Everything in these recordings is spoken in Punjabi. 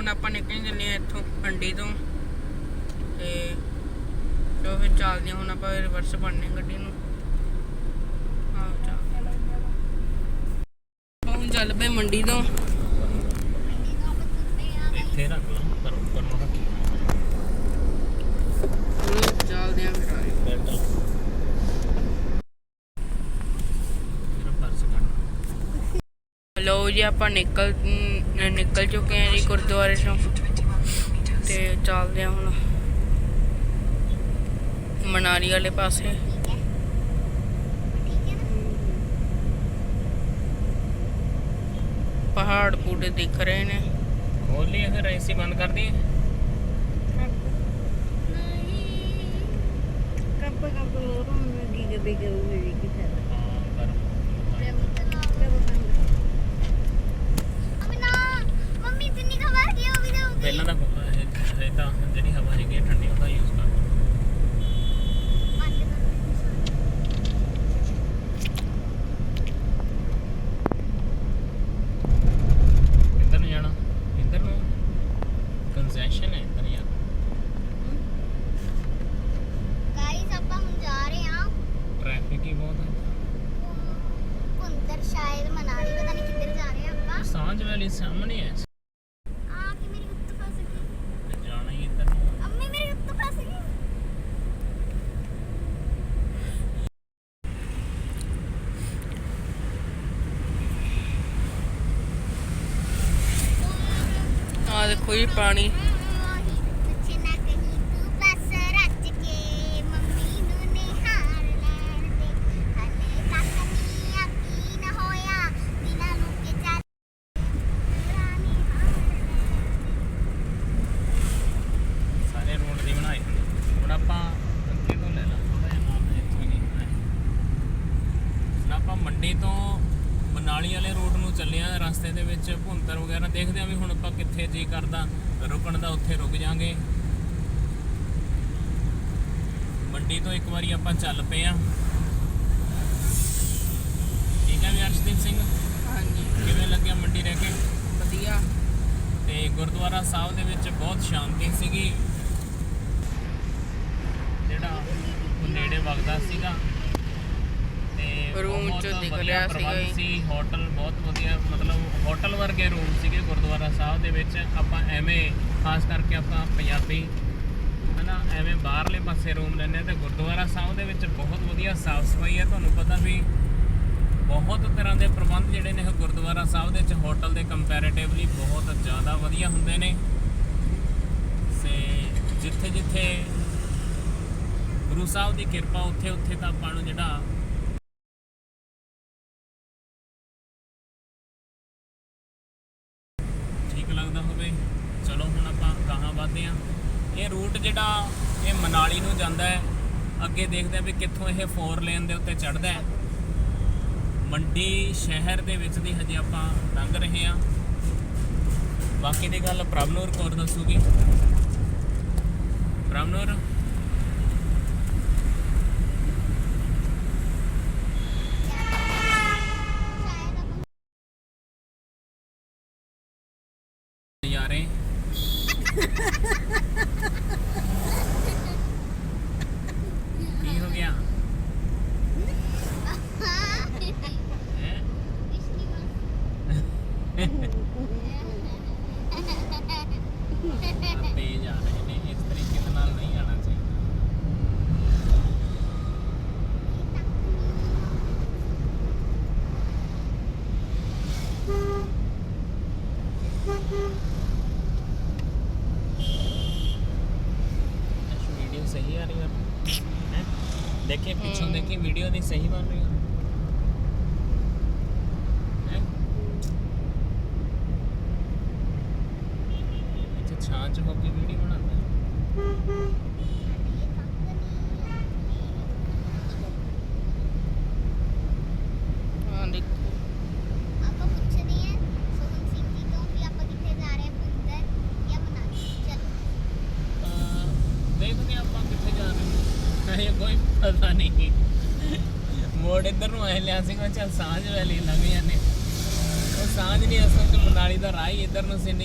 ਹੁਣ ਆਪਾਂ ਨਿਕਲ ਜੰਨੇ ਆ ਇੱਥੋਂ ਅੰਡੀ ਤੋਂ। ਤੇ ਜੋ ਫਿਰ ਚੱਲਦੇ ਹੁਣ ਆਪਾਂ ਰਿਵਰਸ ਬਣਨੇ ਗੱਡੀ ਨੂੰ। ਆਹ ਚੱਲ। ਹੁਣ ਚੱਲ ਪਏ ਮੰਡੀ ਤੋਂ। ਇੱਥੇ ਰੱਖ ਲਾ ਪਰ ਉੱਪਰ ਨੂੰ ਰੱਖੀ ਚੱਲਦੇ ਆ ਫਿਰ। ਆਗੇ ਜੀ ਆਪਾਂ ਨਿਕਲ ਨਿਕਲ ਚੁੱਕੇ ਹਾਂ ਜੀ ਗੁਰਦੁਆਰੇ ਤੋਂ ਤੇ ਚੱਲਦੇ ਹਾਂ ਹੁਣ ਮਨਾਲੀ ਵਾਲੇ ਪਾਸੇ। ਪਹਾੜ ਪੂੜੇ ਦਿਖ ਰਹੇ ਨੇ। ਖੋਲ ਲਈ ਫਿਰ ਏਸੀ ਬੰਦ ਕਰ ਦਈਏ। ਕੱਪ ਕੱਪ ਗੱਡੀ ਕਰੂਗੀ ਕਿ ਫਾਇਦਾ ਹਾਂ ਕਰ ਪਹਿਲਾਂ ਤਾਂ ਇਹ ਇਹ ਤਾਂ ਜਿਹੜੀ ਹਵਾ ਹੈਗੀ ਹੈ ਠੰਡੀ ਉਹਦਾ ਯੂਜ਼ ਕਰ ਕਿੱਧਰ ਨੂੰ ਜਾਣਾ ਇੱਧਰ ਨੂੰ ਕੰਸੈਸ਼ਨ ਹੈ ਇੱਧਰ ਯਾਰ ਟ੍ਰੈਫਿਕ ਹੀ ਬਹੁਤ ਹੈ ਸ਼ਾਇਦ ਮਨਾਲੀ ਪਤਾ ਨਹੀਂ ਕਿੱਧਰ ਜਾ ਰਹੇ ਆਪਾਂ ਸਾਂਝ ਵੈਲੀ ਸਾਹਮਣੇ ਹੈ ਆ ਕਿ ਮੇਰੀ ਉੱਤ ਫਸ ਗਈ ਜਾਣਾ ਹੀ ਇੱਧਰ ਨੂੰ ਅੰਮੀ ਮੇਰੀ ਉੱਤ ਫਸ ਗਈ ਆ ਦੇਖੋ ਜੀ ਪਾਣੀ ਸੱਚੇ ਨਾ ਕਹੀਂ ਤੂੰ ਬਸ ਰੱਜ ਕੇ ਮੰਮੀ ਨੂੰ ਨਿਹਾਰ ਲੈਣ ਦੇ ਹਲੇ ਤੱਕ ਨੀ ਯਕੀਨ ਹੋਇਆ ਦਿਨਾਂ ਨੂੰ ਕਿ ਚੱਲ ਤੇਰਾ ਨਿਹਾਰ ਸਾਰੇ ਰੋਡ ਦੀ ਬਣਾਈ ਹੋਈ। ਹੁਣ ਆਪਾਂ ਅੱਗੇ ਤੋਂ ਲੈ ਲਾ ਥੋੜਾ ਜਿਹਾ ਨਾਮ ਇੱਥੋਂ ਹੀ ਹੈ ਹੁਣ ਆਪਾਂ ਮੰਡੀ ਤੋਂ ਮਨਾਲੀ ਵਾਲੇ ਰੋਡ ਨੂੰ ਚੱਲੇ ਆ ਰਸਤੇ ਦੇ ਵਿੱਚ ਭੁੰਤਰ ਵਗੈਰਾ ਦੇਖਦੇ ਆ ਵੀ ਹੁਣ ਆਪਾਂ ਕਿੱਥੇ ਜੀ ਕਰਦਾ ਰੁਕਣ ਦਾ ਉੱਥੇ ਰੁਕ ਜਾਾਂਗੇ ਮੰਡੀ ਤੋਂ ਇੱਕ ਵਾਰੀ ਆਪਾਂ ਚੱਲ ਪਏ ਆ ਠੀਕ ਹੈ ਵੀ ਅਰਸ਼ਦੀਪ ਸਿੰਘ ਹਾਂਜੀ ਕਿਵੇਂ ਲੱਗਿਆ ਮੰਡੀ ਰਹਿ ਕੇ ਵਧੀਆ ਤੇ ਗੁਰਦੁਆਰਾ ਸਾਹਿਬ ਦੇ ਵਿੱਚ ਬਹੁਤ ਸ਼ਾਂਤੀ ਸੀਗੀ ਜਿਹੜਾ ਉਹ ਨੇੜੇ ਵਗਦਾ ਸੀਗਾ। ਤੇ Room ਬਹੁਤ ਚੋਂ ਦਿਖ ਵਧੀਆ ਰਿਹਾ ਸੀਗਾ ਪ੍ਰਬੰਧ ਜੀ। ਸੀ। ਹੋਟਲ ਬਹੁਤ ਵਧੀਆ ਮਤਲਬ ਹੋਟਲ ਵਰਗੇ ਰੂਮ ਸੀਗੇ ਗੁਰਦੁਆਰਾ ਸਾਹਿਬ ਦੇ ਵਿੱਚ। ਆਪਾਂ ਐਵੇਂ ਖਾਸ ਕਰਕੇ ਆਪਾਂ ਪੰਜਾਬੀ ਹਨਾ ਐਵੇਂ ਬਾਹਰਲੇ ਪਾਸੇ ਰੂਮ ਲੈਂਦੇ ਹਾਂ ਤੇ ਗੁਰਦੁਆਰਾ ਸਾਹਿਬ ਦੇ ਵਿੱਚ ਬਹੁਤ ਵਧੀਆ ਸਾਫ਼ ਸਫ਼ਾਈ ਹੈ। ਤੁਹਾਨੂੰ ਪਤਾ ਵੀ ਬਹੁਤ ਤਰ੍ਹਾਂ ਦੇ ਪ੍ਰਬੰਧ ਜਿਹੜੇ ਨੇ ਉਹ ਗੁਰਦੁਆਰਾ ਸਾਹਿਬ ਦੇ ਵਿੱਚ ਹੋਟਲ ਦੇ ਕੰਪੈਰੀਟਿਵਲੀ ਬਹੁਤ ਜ਼ਿਆਦਾ ਵਧੀਆ ਹੁੰਦੇ ਨੇ। ਸੇ ਜਿੱਥੇ ਜਿੱਥੇ ਗੁਰੂ ਸਾਹਿਬ ਦੀ ਕਿਰਪਾ ਉੱਥੇ ਉੱਥੇ ਤਾਂ ਆਪਾਂ ਨੂੰ ਜਿਹੜਾ ਠੀਕ ਲੱਗਦਾ ਹੋਵੇ। ਚਲੋ ਹੁਣ ਆਪਾਂ ਗਾਹਾਂ ਵਧਦੇ ਹਾਂ। ਇਹ ਰੂਟ ਜਿਹੜਾ ਇਹ ਮਨਾਲੀ ਨੂੰ ਜਾਂਦਾ ਹੈ। ਅੱਗੇ ਦੇਖਦੇ ਆ ਵੀ ਕਿੱਥੋਂ ਇਹ ਫੋਰ ਲੇਨ ਦੇ ਉੱਤੇ ਚੜਦਾ ਹੈ। ਮੰਡੀ ਸ਼ਹਿਰ ਦੇ ਵਿੱਚ ਦੀ ਹਜੇ ਆਪਾਂ ਲੰਘ ਰਹੇ ਹਾਂ। ਬਾਕੀ ਦੀ ਗੱਲ ਪ੍ਰਭਨੂਰ ਕੌਰ ਦੱਸੂਗੀ। ਪ੍ਰਭਨੂਰ ਸ਼ਾਇਦ ਆਪਾਂ ਨਜ਼ਾਰੇ ਕੀ ਹੋ ਗਿਆ ਹੈ ਪਿਛਲੀ ਵਾਰ ਤੇਜ਼ ਆ ਰਹੇ ਨੇ ਇਸ ਤਰੀਕੇ ਦੇ ਨਾਲ ਨਹੀਂ ਆਣਾ ਚਾਹੀਦਾ ਵੀਡੀਓ ਸਹੀ ਆ ਰਹੀ ਹੈ ਹੈ ਦੇਖੇ ਪਿੱਛੋਂ ਹਮ। ਦੇਖੀ ਵੀਡੀਓ ਦੀ ਸਹੀ ਬਣ ਰਹੀ ਹੈ vernos en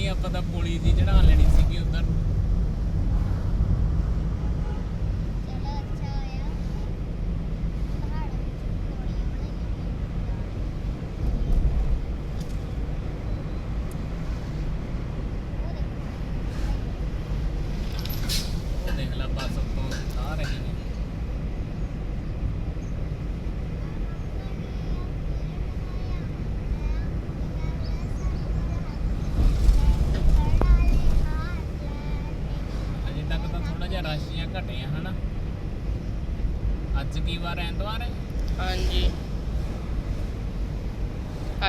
ਘਟੇ ਆ ਹਨਾ? ਅੱਜ ਕੀ ਵਾਰ ਐਤਵਾਰ ਹੈ? ਹਾਂਜੀ।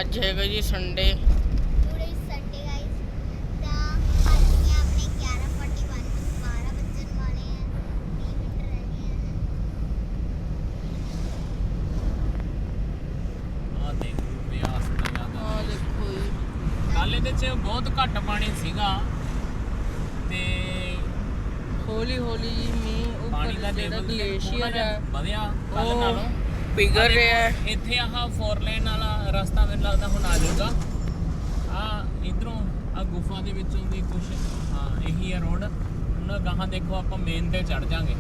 ਅੱਜ ਹੈਗਾ ਜੀ ਸੰਡੇ ਇੱਥੇ ਆਹ ਫੋਰ ਵਾਲਾ ਰਸਤਾ ਮੈਨੂੰ ਲੱਗਦਾ ਹੁਣ ਆ ਜਾਊਗਾ। ਆ ਗੁਫਾ ਦੇ ਵਿੱਚੋਂ ਦੀ ਕੁਛ ਹਾਂ ਇਹੀ ਹੈ ਰੋਡ ਉਹਨਾਂ ਗਾਹਾਂ ਦੇਖੋ ਆਪਾਂ ਮੇਨ ਤੇ ਚੜ ਜਾਾਂਗੇ।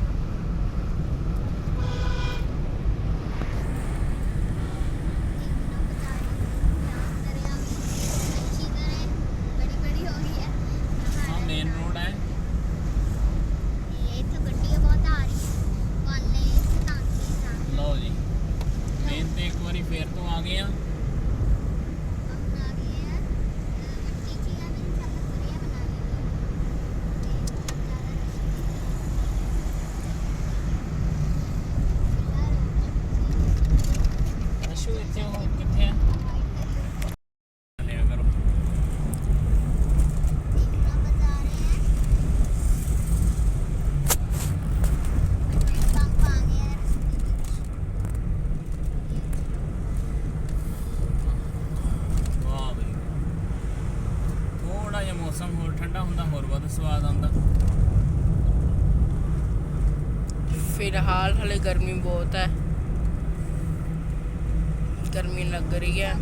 ਗਰਮੀ ਬਹੁਤ ਹੈ। ਗਰਮੀ ਲੱਗ ਰਹੀ ਹੈ।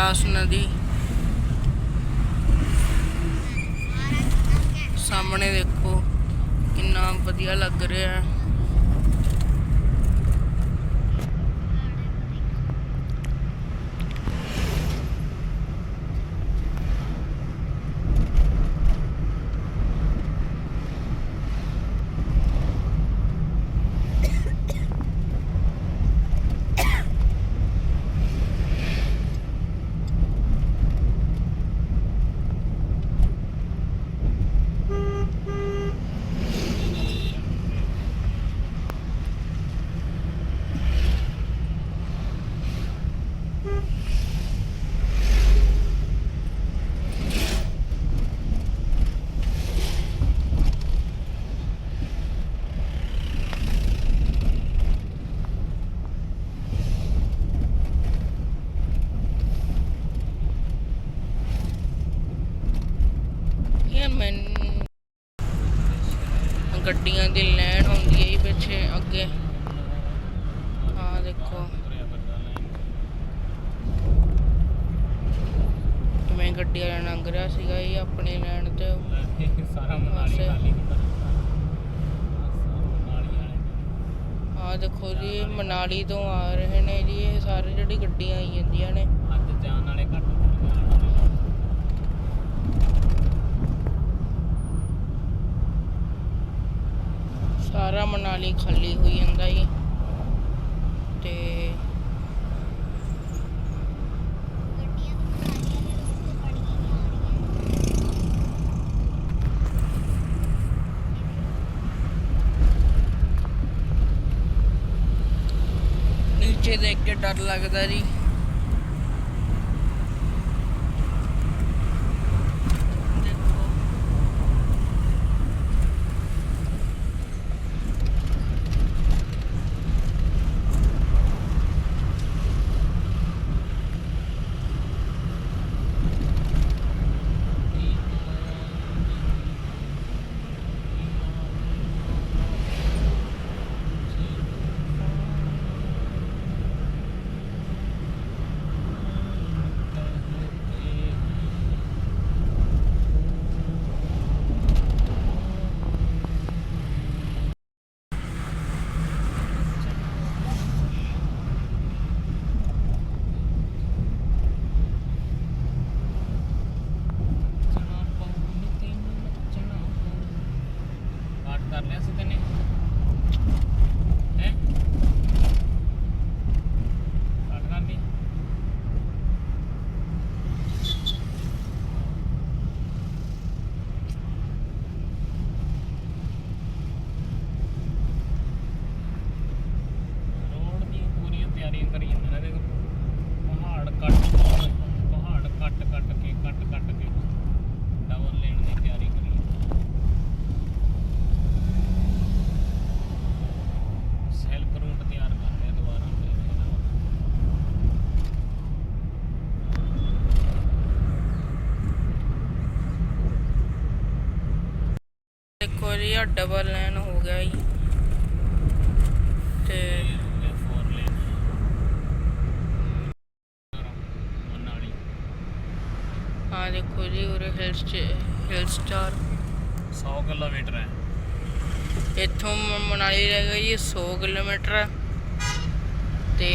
ਬਿਆਸ ਨਦੀ ਸਾਹਮਣੇ ਦੇਖੋ ਕਿੰਨਾ ਵਧੀਆ ਲੱਗ ਰਿਹਾ। ਹੈ ਇਹ ਮੈਂ ਗੱਡੀਆਂ ਦੀ ਲਾਈਨ ਹੁੰਦੀ ਹੈ ਜੀ ਪਿੱਛੇ ਅੱਗੇ। ਆ ਦੇਖੋ। ਤੁਰਿਆ ਫਿਰਦਾ ਲਾਈਨ ਕਿਵੇਂ ਗੱਡੀ ਵਾਲਾ ਲੰਘ ਰਿਹਾ ਸੀਗਾ ਇਹ ਆਪਣੀ ਲਾਈਨ ਤੇ। ਸਾਰਾ ਮਨਾਲੀ। ਖਾਲੀ ਆ ਦੇਖੋ ਜੀ ਮਨਾਲੀ ਤੋਂ ਆ ਰਹੇ ਨੇ ਜੀ ਇਹ ਸਾਰੇ ਜਿਹੜੀ ਗੱਡੀਆਂ ਆਈ ਜਾਂਦੀਆਂ ਨੇ ਅੱਜ ਜਾਣ ਵਾਲੇ ਘੱਟ ਜਾਣ ਵਾਲੇ ਸਾਰਾ ਖਾਲੀ ਹੋਈ ਜਾਂਦਾ ਜੀ। ਤੇ ਨੀਚੇ ਦੇਖ ਕੇ ਡਰ ਲੱਗਦਾ ਜੀ ਦੇਖੋ ਪਾਠ ਕਰ ਲਿਆ ਸੀ ਤੈਨੇ ਹੈ ਪਾਠ ਕਰ ਲਈ ਰੋਡ ਦੀ ਪੂਰੀਆਂ ਤਿਆਰੀਆਂ ਕਰੀ ਜਾਂਦੇ ਨੇ ਦੇਖੋ ਪਹਾੜ ਕੱਟ ਪਹਾੜ ਕੱਟ ਕੱਟ ਕੇ ਕੱਟ ਕੱਟ ਕੇ ਡਬਲ ਲੈਣ ਦੀ ਤਿਆਰੀ ਕਰੀ ਸੈਲਫ ਰੂਟ ਤਿਆਰ ਕਰਦੇ ਆ ਦੁਬਾਰਾ ਦੇਖੋ ਜੀ ਆ ਡਬਲ ਲਾਈਨ ਹੋ ਗਿਆ ਜੀ। ਤੇ ਲੇਨ ਆ ਦੇਖੋ ਜੀ ਉਰੇ ਹਿਲ ਹਿਲ ਸਟਾਰ 100 ਕਿਲੋਮੀਟਰ ਹੈ। ਇੱਥੋਂ ਮਨਾਲੀ ਰਹਿ ਗਈ ਜੀ 100 ਕਿਲੋਮੀਟਰ ਤੇ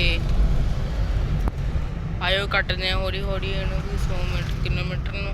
ਆਇਓ ਕੱਟਦੇ ਆ ਹੌਲੀ ਹੌਲੀ ਇਹਨੂੰ ਵੀ 100 ਮਿੰਟ ਕਿਲੋਮੀਟਰ ਨੂੰ।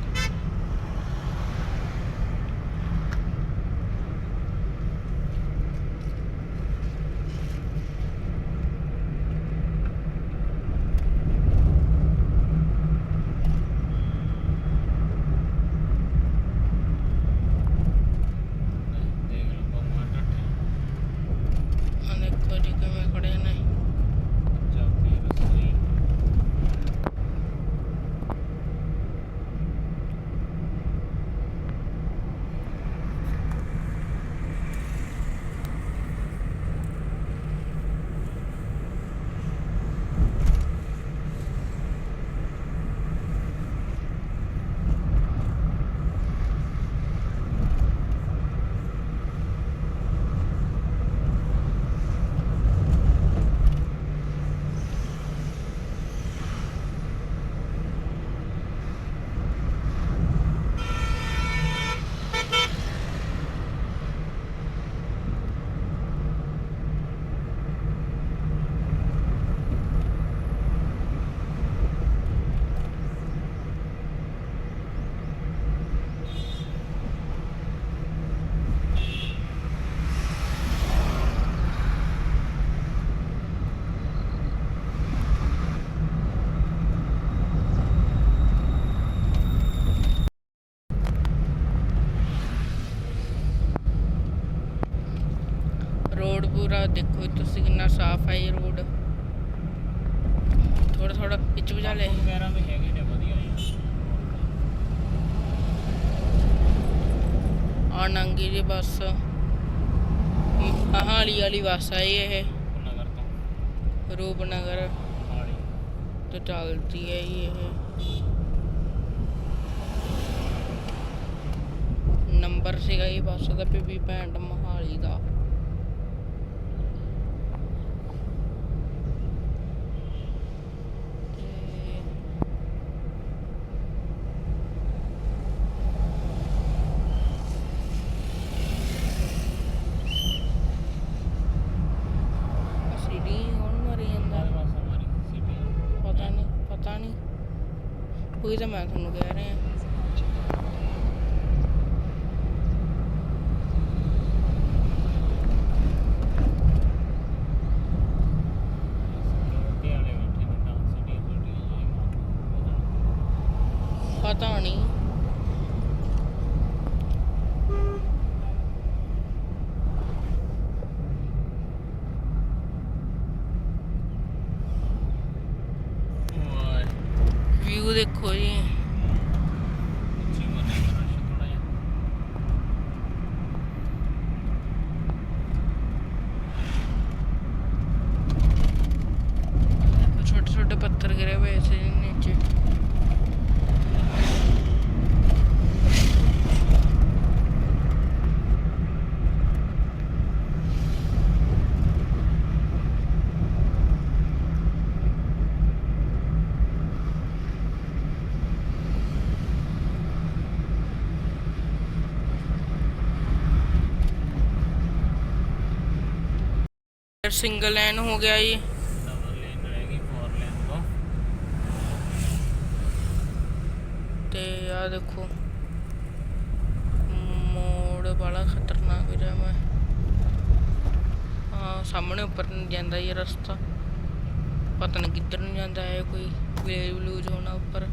ਪੂਰਾ ਦੇਖੋ ਤੁਸੀਂ ਕਿੰਨਾ ਸਾਫ਼ ਹੈ ਇਹ ਰੋਡ। ਥੋੜਾ ਥੋੜਾ ਪਿੱਛ ਵਜਾ ਲੈ। ਵਗੈਰਾ ਵੀ ਹੈਗੇ ਨੇ ਵਧੀਆ ਆ ਨੰਗੀ ਦੀ ਬੱਸ। ਮਹਾਲੀ ਵਾਲੀ ਬੱਸ ਹੈ ਇਹ ਨਗਰ ਤੋਂ। ਰੂਪਨਗਰ। ਹਾਲੀ ਤੋਂ ਚੱਲਦੀ ਹੈ ਜੀ ਇਹ। ਨੰਬਰ ਸੀਗਾ ਇਹ ਬੱਸ ਦਾ ਪੀਪੀ ਪੈਂਟ ਮਹਾਲੀ ਦਾ ਤੇ ਸੀਡੀ ਹੁਣ ਮਰੀ ਜਾਂਦਾ ਸਾਰੇ ਪਾਸੇ ਮਾਰੀ ਸਿਟੀ ਪਤਾ ਨਹੀਂ ਪਤਾ ਨਹੀਂ ਕੋਈ ਤਾਂ ਮੈਂ ਤੁਹਾਨੂੰ ਕਹਿ ਰਿਹਾ ਸਿਟੀ ਵਾਲੇ ਬੈਠੇ ਨੇ ਤਾਂ ਸਿਟੀ ਸਿਟੀ ਜਾਈ ਪਤਾ ਨਹੀਂ ਓਏ ਵਿਊ ਦੇਖੋ ਜੀ ਉੱਚੀ ਮਨੇ ਰਸ਼ ਥੋੜਾ ਜਿਹਾ ਦੇਖੋ ਛੋਟੇ ਛੋਟੇ ਪੱਥਰ ਗਿਰੇ ਹੋਏ ਸੀ ਨੀਚੇ ਸਿੰਗਲ ਲਾਈਨ ਹੋ ਗਿਆ ਜੀ। ਡਬਲ ਲੇਨ ਰਹਿ ਫੋਰ ਲੇਨ ਤੋਂ ਤੇ ਆ ਦੇਖੋ, ਮੋੜ ਵਾਲਾ ਖਤਰਨਾਕ ਜਿਹਾ ਮੈਂ। ਆ ਸਾਹਮਣੇ ਉੱਪਰ ਨੂੰ ਜਾਂਦਾ ਇਹ ਰਸਤਾ। ਪਤਾ ਨਹੀਂ ਕਿੱਧਰ ਨੂੰ ਜਾਂਦਾ ਹੈ, ਕੋਈ ਵਿਲੇਜ ਬਲੂਜ ਹੋਣਾ ਉੱਪਰ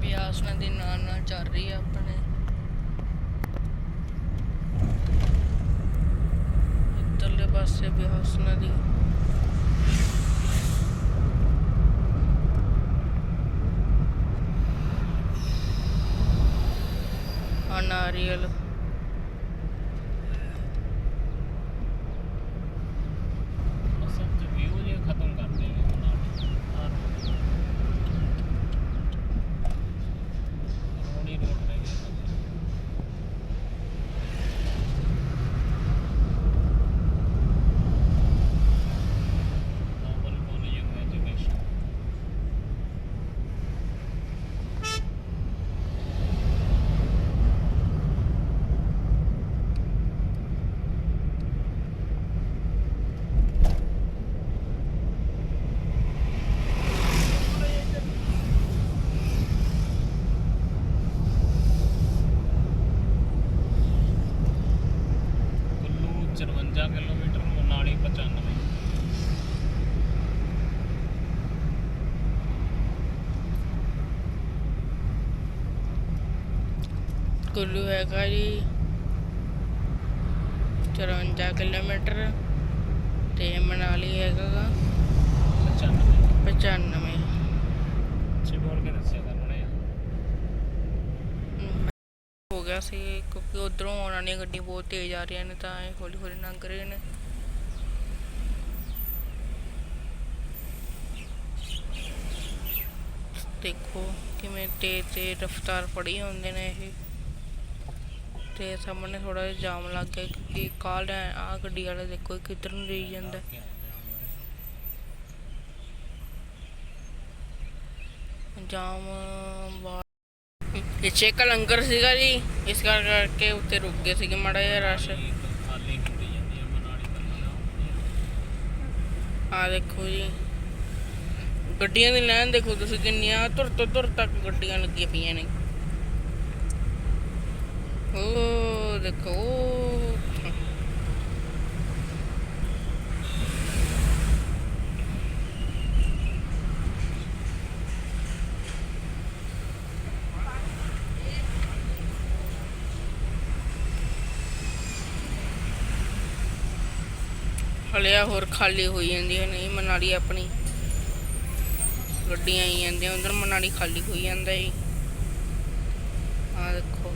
ਬਿਆਸ ਨਦੀ ਨਾਲ ਨਾਲ ਚੱਲ ਰਹੀ ਹੈ ਆਪਣੇ ਇੱਧਰਲੇ ਪਾਸੇ ਬਿਆਸ ਨਦੀ ਆ ਨਾਰੀਅਲ ਅਸਲ ਚ ਵਿਊ ਜੇ ਖਤਮ ਕਰਦੇ ਨੇ ਨਾਲ ਰੋੜੀ ਰੋਡ ਰਹਿ ਗਈ ਕੁੱਲੂ ਹੈਗਾ ਜੀ। 54 ਕਿਲੋਮੀਟਰ ਤੇ ਮਨਾਲੀ ਹੈਗਾ ਗਾ। 95 95 ਛੇ ਬੋਲ ਕੇ ਦੱਸਿਆ ਕਰ ਉਹਨੇ ਹੋ ਗਿਆ ਸੀ ਕਿਉਂਕਿ ਉਧਰੋਂ ਆਉਣ ਵਾਲੀਆਂ ਗੱਡੀਆਂ ਬਹੁਤ ਤੇਜ਼ ਆ ਰਹੀਆਂ ਨੇ ਤਾਂ ਇਹ ਹੌਲੀ ਹੌਲੀ ਲੰਘ ਰਹੇ ਨੇ। ਦੇਖੋ ਕਿਵੇਂ ਤੇਜ਼ ਤੇ ਰਫ਼ਤਾਰ ਫੜੀ ਹੁੰਦੇ ਨੇ ਇਹ। ਤੇ ਸਾਹਮਣੇ ਥੋੜਾ ਜਿਹਾ ਜਾਮ ਲੱਗ ਗਿਆ ਕਿਉਂਕਿ ਕਾਲ ਆ ਗੱਡੀ ਵਾਲਾ ਦੇਖੋ ਕਿੱਧਰ ਨੂੰ ਜਾਈ ਜਾਂਦਾ। ਜਾਮ, ਬਾਹਰ। ਪਿੱਛੇ ਇੱਕ ਲੰਗਰ ਸੀਗਾ ਜੀ, ਇਸ ਕਰਕੇ ਉੱਤੇ ਰੁਕ ਗਏ ਸੀਗੇ ਮਾੜਾ ਜਿਹਾ ਰਸ਼। ਆ ਦੇਖੋ ਜੀ। ਗੱਡੀਆਂ ਦੀ ਲਾਈਨ ਦੇਖੋ ਤੁਸੀਂ ਕਿੰਨੀਆਂ ਧੁਰ ਤੋਂ ਧੁਰ ਤੱਕ ਗੱਡੀਆਂ ਲੱਗੀਆਂ ਪਈਆਂ ਨੇ। ਉਹ ਦੇਖੋ ਉਹ। ਹਲੇ ਹੋਰ ਖਾਲੀ ਹੋਈ ਜਾਂਦੀਆਂ ਨਹੀਂ ਮਨਾਲੀ ਆਪਣੀ। ਗੱਡੀਆਂ ਆਈ ਜਾਂਦੀਆਂ, ਉਧਰ ਮਨਾਲੀ ਖਾਲੀ ਹੋਈ ਜਾਂਦਾ ਜੀ। ਆ ਦੇਖੋ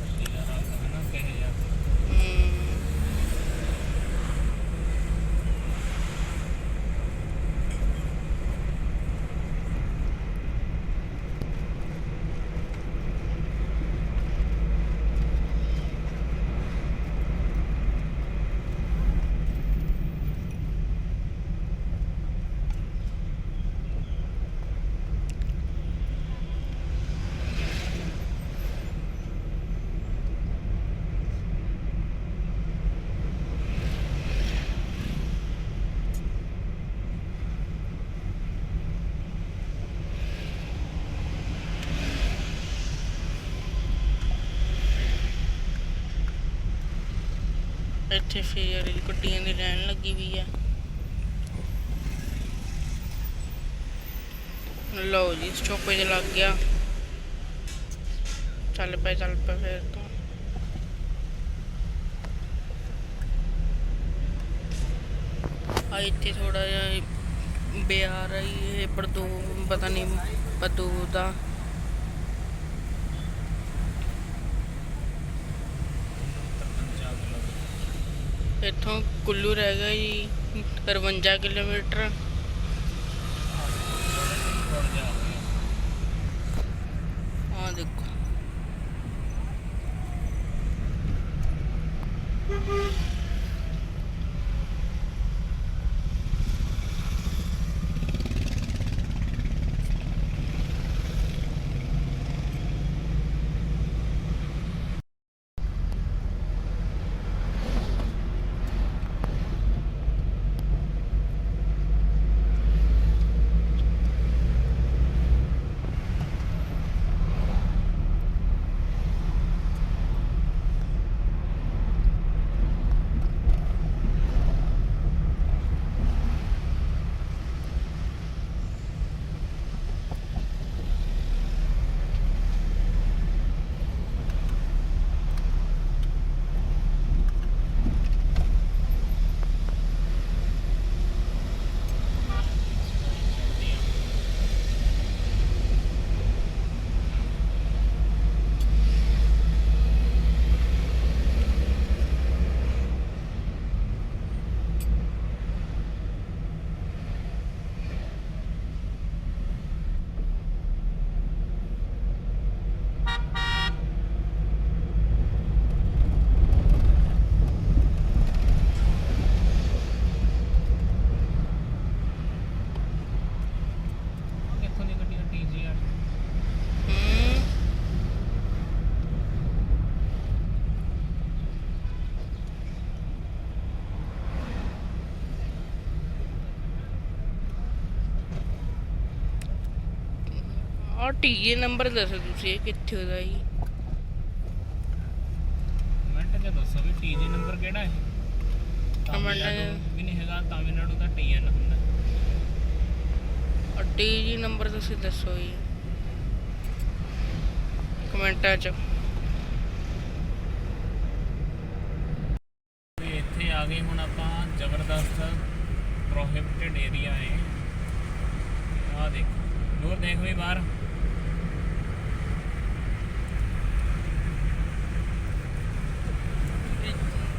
ਗੱਡੀ ਦਾ ਰੰਗ ਹੈ ਨਾ ਕਿਹੇ ਜਿਹਾ ਹਮ, ਇੱਥੇ ਫੇਰ ਗੱਡੀਆਂ ਦੀ ਲਾਈਨ ਲੱਗੀ ਵੀ ਆ। ਲਓ ਜੀ, ਸਟੋਪੇਜ ਲੱਗ ਗਿਆ। ਚੱਲ ਪਏ ਚੱਲ ਪਏ ਫੇਰ ਤੋਂ। ਆ ਇੱਥੇ ਥੋੜਾ ਜਿਹਾ ਬਿਹਾਰ ਆਈ ਇਹ ਪਰਦੂ ਪਤਾ ਨਹੀਂ, ਪਦੂ ਦਾ ਪੰਜਾਬ ਕਿਲੋਮੀਟਰ ਇੱਥੋਂ ਕੁੱਲੂ ਰਹਿ ਗਿਆ ਜੀ 53 ਕਿਲੋਮੀਟਰ। ਆ ਟੀਏ ਨੰਬਰ ਦੱਸੋ ਤੁਸੀਂ ਇਹ ਕਿੱਥੇ ਦਾ ਜੀ? ਕਮੈਂਟ 'ਚ ਦੱਸੋ ਵੀ ਟੀਜੀ ਨੰਬਰ ਕਿਹੜਾ ਹੈ? ਤਾਮਿਲਨਾਡੂ ਵੀ ਨਹੀਂ ਹੈਗਾ ਤਾਮਿਲਨਾਡੂ ਦਾ ਟੀਐਨ ਹੁੰਦਾ। ਆ ਟੀਜੀ ਨੰਬਰ ਤੁਸੀਂ ਦੱਸੋ ਜੀ। ਕਮੈਂਟਾਂ 'ਚ। ਇੱਥੇ ਆ ਗਏ ਹੁਣ ਆਪਾਂ ਜ਼ਬਰਦਸਤ ਪ੍ਰੋਹਿਬਿਟਡ ਏਰੀਆ ਹੈ। ਆ ਦੇਖ ਦੂਰ ਦੇਖ ਵੀ ਬਾਹਰ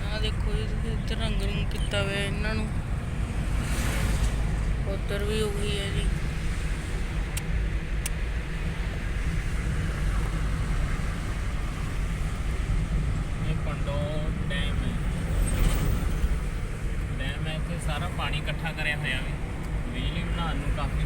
ਆ ਦੇਖੋ ਜੀ ਤੁਸੀਂ ਇੱਧਰ ਰੰਗ ਰੂੰਗ ਕੀਤਾ ਹੋਇਆ ਇਹਨਾਂ ਨੂੰ। ਉੱਧਰ ਵੀ ਉਹੀ ਹੈ ਜੀ। ਪੰਡੋ ਡੈਮ ਹੈ। ਡੈਮ ਹੈ ਇੱਥੇ ਸਾਰਾ ਪਾਣੀ ਇਕੱਠਾ ਕਰਿਆ ਹੋਇਆ ਵੀ। ਬਿਜਲੀ ਬਣਾਉਣ ਨੂੰ ਕਾਫੀ